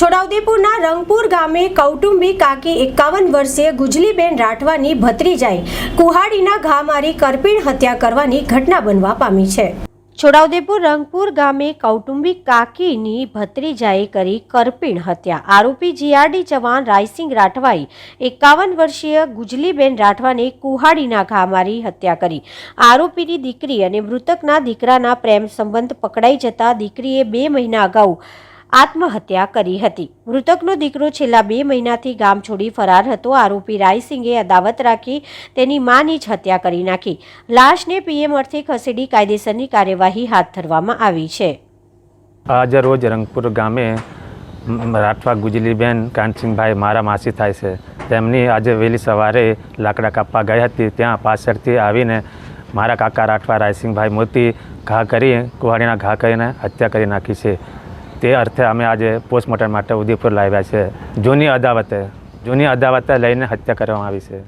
છોટાઉદેપુરના રંગપુર ગામે કૌટુંબિક કાકી એકાવન વર્ષીય ગુજલીબેન રાઠવાની ભત્રીજાએ કુહાડીના ઘા મારી કરપીણ હત્યા કરવાની ઘટના બનવા પામી છે. છોટાઉદેપુર રંગપુર ગામે કૌટુંબિક કાકીની ભત્રીજાએ કરી કરપીણ હત્યા. આરોપી જીઆરડી જવાન રાયસિંગ રાઠવાઈ એકાવન વર્ષીય ગુજલીબેન રાઠવાને કુહાડીના ઘા મારી હત્યા કરી. આરોપીની દીકરી અને મૃતકના દીકરાના પ્રેમ સંબંધ પકડાઈ જતા દીકરીએ બે મહિના અગાઉ આત્મહત્યા કરી હતી. મૃતકનો દીકરો છેલ્લા બે મહિનાથી ગામ છોડી ફરાર હતો. આરોપી રાયસિંગે અદાવત રાખી તેની માની જ હત્યા કરી નાખી. લાશને પીએમ અર્થે ખસેડી કાયદેસરની કાર્યવાહી હાથ ધરવામાં આવી છે. આજે રોજ રંગપુર ગામે રાઠવા ગુજલીબેન કાનસિંહભાઈ મારા માસી થાય છે. તેમની આજે વહેલી સવારે લાકડા કાપવા ગઈ હતી. ત્યાં પાછળથી આવીને મારા કાકા રાઠવા રાયસિંહભાઈ મોતી ઘા કરી, કુહાડીના ઘા કરીને હત્યા કરી નાખી છે. તે અર્થે અમે આજે પોસ્ટમોર્ટમ માટે ઉદયપુર લાવ્યા છે. જૂની અદાવતે જૂની અદાવતે લઈને હત્યા કરવામાં આવી છે.